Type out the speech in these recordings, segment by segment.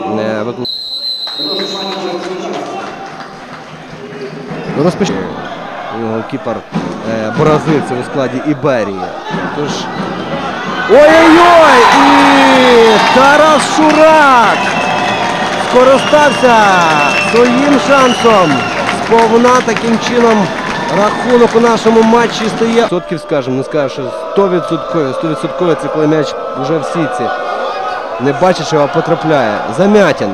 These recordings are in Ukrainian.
Не виклик. Розпоч... Голкіпер е, у складі Іберії. Ой-ой-ой! І Тарас Шурак скористався своїм шансом. Сповна таким чином рахунок у нашому матчі стає. Сотків скажемо, не скажу, що 100%, 100% це коли м'яч вже в сітці. Не бачиш, його потрапляє. Замятін.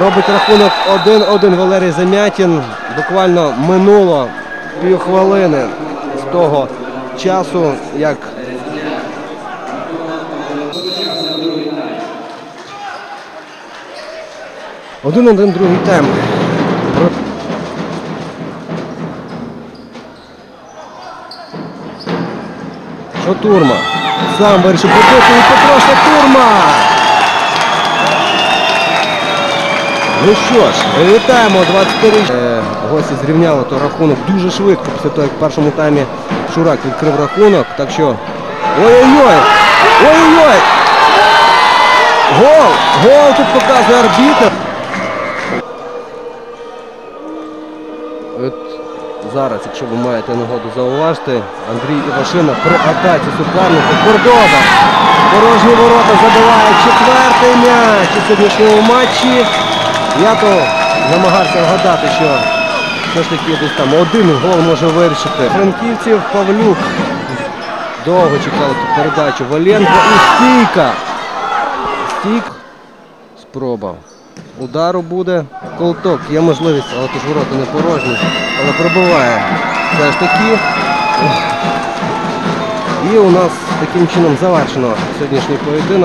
Робить рахунок 1-1 Валерій Замятін. Буквально минуло півхвилини з того часу, як один-один другий темп. Про- Шатурма. Сам вирішив побити і Петро Шатурма. Ну що ж, вітаємо 24 е, Гості зрівняли то рахунок дуже швидко після того, як в першому таймі Шурак відкрив рахунок. Так що. Ой-ой-ой! Ой-ой-ой! Гол! Гол тут показує арбітр. Зараз, якщо ви маєте нагоду зауважити, Андрій Івашина при атаці суперника Кордова. Порожні ворота забиває четвертий м'яч у сьогоднішньому матчі. Я то намагався вгадати, що все ж таки десь там один гол може вирішити. Франківців Павлюк. Довго чекали тут передачу. Валенко і стійка. Стік. Спроба. Удару буде. Колток. Є можливість, але тут ворота не порожні. Але пробиває. Все ж таки. І у нас таким чином завершено сьогоднішній поєдинок.